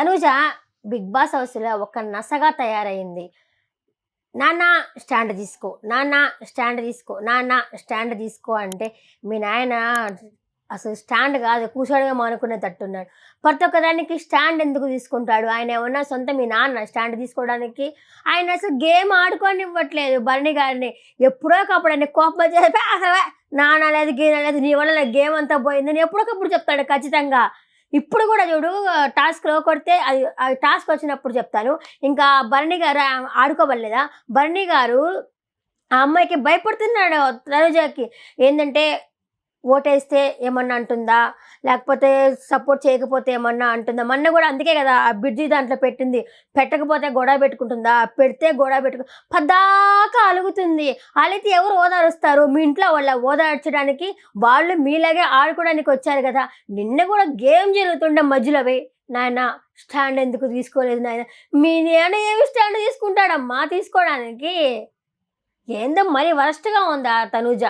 Tanuja big boss హౌస్లో ఒక నసగా తయారైంది. నాన్న స్టాండ్ తీసుకో. నాన్న స్టాండ్ తీసుకో. నాన్న స్టాండ్ తీసుకో అంటే మీ నాయన అసలు స్టాండ్ కాదు కూర్చోడగా మానుకునే తట్టున్నాడు ప్రతి ఒక్కదానికి స్టాండ్ ఎందుకు తీసుకుంటాడు? ఆయన ఏమన్నా సొంత మీ నాన్న స్టాండ్ తీసుకోవడానికి? ఆయన అసలు గేమ్ ఆడుకోనివ్వట్లేదు భరణి గారిని. ఎప్పుడో ఒకప్పుడు ఆయన కోపం చేసి అసలు నాన్న లేదు గీన లేదు నీ వల్ల గేమ్ అంతా పోయిందని ఎప్పుడొకప్పుడు చెప్తాడు ఖచ్చితంగా. ఇప్పుడు కూడా చూడు టాస్క్లో కొడితే అది టాస్క్ వచ్చినప్పుడు చెప్తాను. ఇంకా భరణి గారు ఆ- ఆడుకోవలేదా భరణి గారు ఆ అమ్మాయికి భయపడుతున్నాడు తనుజకి ఏంటంటే ఓటేస్తే ఏమన్నా అంటుందా? లేకపోతే సపోర్ట్ చేయకపోతే ఏమన్నా అంటుందా? మొన్న కూడా అందుకే కదా ఆ బిడ్జి దాంట్లో పెట్టింది. పెట్టకపోతే గొడవ పెట్టుకుంటుందా? పెడితే గొడవ పెట్టుకు పద్దాకా అలుగుతుంది. అలిగితే ఎవరు ఓదారుస్తారు? మీ ఇంట్లో వాళ్ళ ఓదార్చడానికి వాళ్ళు మీలాగే ఆడుకోవడానికి వచ్చారు కదా. నిన్న కూడా గేమ్ జరుగుతుండే మధ్యలో. నాయన స్టాండ్ ఎందుకు తీసుకోలేదు నాయన? మీ నాయన ఏమి స్టాండ్ తీసుకుంటాడమ్మా తీసుకోవడానికి? ఏందో మరీ వరస్ట్గా ఉందా తనుజ?